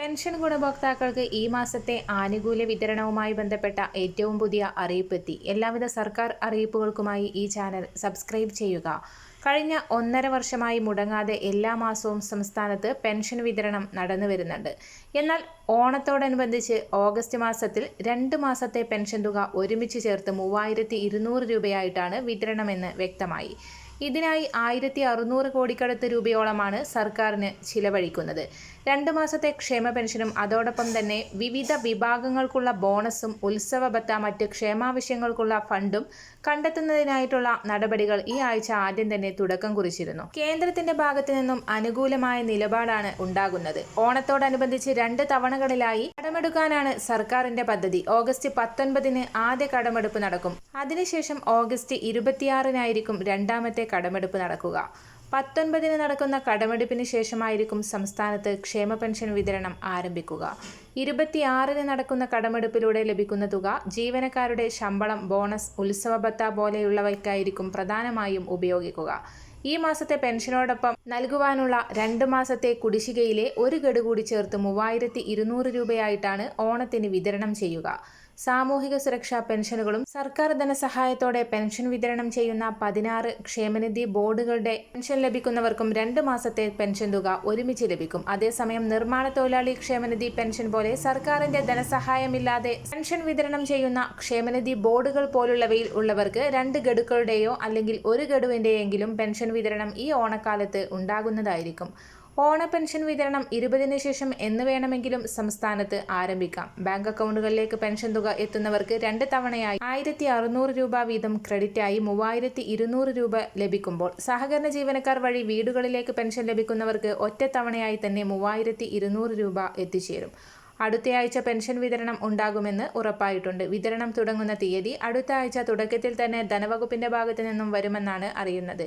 Pension ഗുണഭോക്താക്കൾക്ക് ഈ മാസത്തെ ആനുകൂല്യ വിതരണവുമായി ബന്ധപ്പെട്ട ഏറ്റവും പുതിയ അറിയിപ്പെത്തി. എല്ലാവിധ സർക്കാർ അറിയിപ്പുകൾക്കുമായി ഈ ചാനൽ സബ്സ്ക്രൈബ് ചെയ്യുക. കഴിഞ്ഞ ഒന്നര വർഷമായി മുടങ്ങാതെ എല്ലാ മാസവും സംസ്ഥാനത്ത് പെൻഷൻ വിതരണം നടന്നു വരുന്നുണ്ട്. എന്നാൽ ഓണത്തോടനുബന്ധിച്ച് ഓഗസ്റ്റ് മാസത്തിൽ രണ്ട് മാസത്തെ പെൻഷൻ തുക ഒരുമിച്ച് ചേർത്ത് മൂവായിരത്തി രൂപയായിട്ടാണ് വിതരണമെന്ന് വ്യക്തമായി. ഇതിനായി ആയിരത്തി അറുന്നൂറ് കോടിക്കടുത്ത് രൂപയോളമാണ് സർക്കാരിന് ചിലവഴിക്കുന്നത്. രണ്ട് മാസത്തെ ക്ഷേമ പെൻഷനും അതോടൊപ്പം തന്നെ വിവിധ വിഭാഗങ്ങൾക്കുള്ള ബോണസും ഉത്സവ ബത്ത മറ്റ് ക്ഷേമാവശ്യങ്ങൾക്കുള്ള ഫണ്ടും കണ്ടെത്തുന്നതിനായിട്ടുള്ള നടപടികൾ ഈ ആഴ്ച ആദ്യം തന്നെ തുടക്കം കുറിച്ചിരുന്നു. കേന്ദ്രത്തിന്റെ ഭാഗത്തു നിന്നും അനുകൂലമായ നിലപാടാണ് ഉണ്ടാകുന്നത്. ഓണത്തോടനുബന്ധിച്ച് രണ്ട് തവണകളിലായി കടമെടുക്കാനാണ് സർക്കാരിന്റെ പദ്ധതി. ഓഗസ്റ്റ് പത്തൊൻപതിന് ആദ്യ കടമെടുപ്പ് നടക്കും. അതിനുശേഷം ഓഗസ്റ്റ് ഇരുപത്തിയാറിനായിരിക്കും രണ്ടാമത്തെ കടമെടുപ്പ് നടക്കുക. പത്തൊൻപതിന് നടക്കുന്ന കടമെടുപ്പിന് ശേഷമായിരിക്കും സംസ്ഥാനത്ത് ക്ഷേമ പെൻഷൻ വിതരണം ആരംഭിക്കുക. ഇരുപത്തിയാറിന് നടക്കുന്ന കടമെടുപ്പിലൂടെ ലഭിക്കുന്ന തുക ജീവനക്കാരുടെ ശമ്പളം ബോണസ് ഉത്സവ ഭത്ത പോലെയുള്ളവയ്ക്കായിരിക്കും പ്രധാനമായും ഉപയോഗിക്കുക. ഈ മാസത്തെ പെൻഷനോടൊപ്പം നൽകുവാനുള്ള രണ്ട് മാസത്തെ കുടിശ്ശികയിലെ ഒരു ഗഡു കൂടി ചേർത്ത് മൂവായിരത്തി ഇരുന്നൂറ് രൂപയായിട്ടാണ് ഓണത്തിന് വിതരണം ചെയ്യുക. സാമൂഹിക സുരക്ഷാ പെൻഷനുകളും സർക്കാർ ധനസഹായത്തോടെ പെൻഷൻ വിതരണം ചെയ്യുന്ന പതിനാറ് ക്ഷേമനിധി ബോർഡുകളുടെ പെൻഷൻ ലഭിക്കുന്നവർക്കും രണ്ട് മാസത്തെ പെൻഷൻ തുക ഒരുമിച്ച് ലഭിക്കും. അതേസമയം നിർമ്മാണ തൊഴിലാളി ക്ഷേമനിധി പെൻഷൻ പോലെ സർക്കാരിന്റെ ധനസഹായമില്ലാതെ പെൻഷൻ വിതരണം ചെയ്യുന്ന ക്ഷേമനിധി ബോർഡുകൾ പോലുള്ളവയിൽ ഉള്ളവർക്ക് രണ്ട് ഗഡുക്കളുടെയോ അല്ലെങ്കിൽ ഒരു ഗഡുവിന്റെയെങ്കിലും പെൻഷൻ വിതരണം ഈ ഓണക്കാലത്ത് ഉണ്ടാകുന്നതായിരിക്കും. ഓണ പെൻഷൻ വിതരണം ഇരുപതിനു ശേഷം എന്ന് വേണമെങ്കിലും സംസ്ഥാനത്ത് ആരംഭിക്കാം. ബാങ്ക് അക്കൗണ്ടുകളിലേക്ക് പെൻഷൻ തുക എത്തുന്നവർക്ക് രണ്ട് തവണയായി ആയിരത്തി അറുന്നൂറ് രൂപ വീതം ക്രെഡിറ്റായി മൂവായിരത്തി ഇരുന്നൂറ് രൂപ ലഭിക്കുമ്പോൾ സഹകരണ ജീവനക്കാർ വഴി വീടുകളിലേക്ക് പെൻഷൻ ലഭിക്കുന്നവർക്ക് ഒറ്റ തവണയായി തന്നെ മൂവായിരത്തി ഇരുന്നൂറ് രൂപ എത്തിച്ചേരും. അടുത്തയാഴ്ച പെൻഷൻ വിതരണം ഉണ്ടാകുമെന്ന് ഉറപ്പായിട്ടുണ്ട്. വിതരണം തുടങ്ങുന്ന തീയതി അടുത്ത ആഴ്ച തുടക്കത്തിൽ തന്നെ ധനവകുപ്പിന്റെ ഭാഗത്തു നിന്നും വരുമെന്നാണ് അറിയുന്നത്.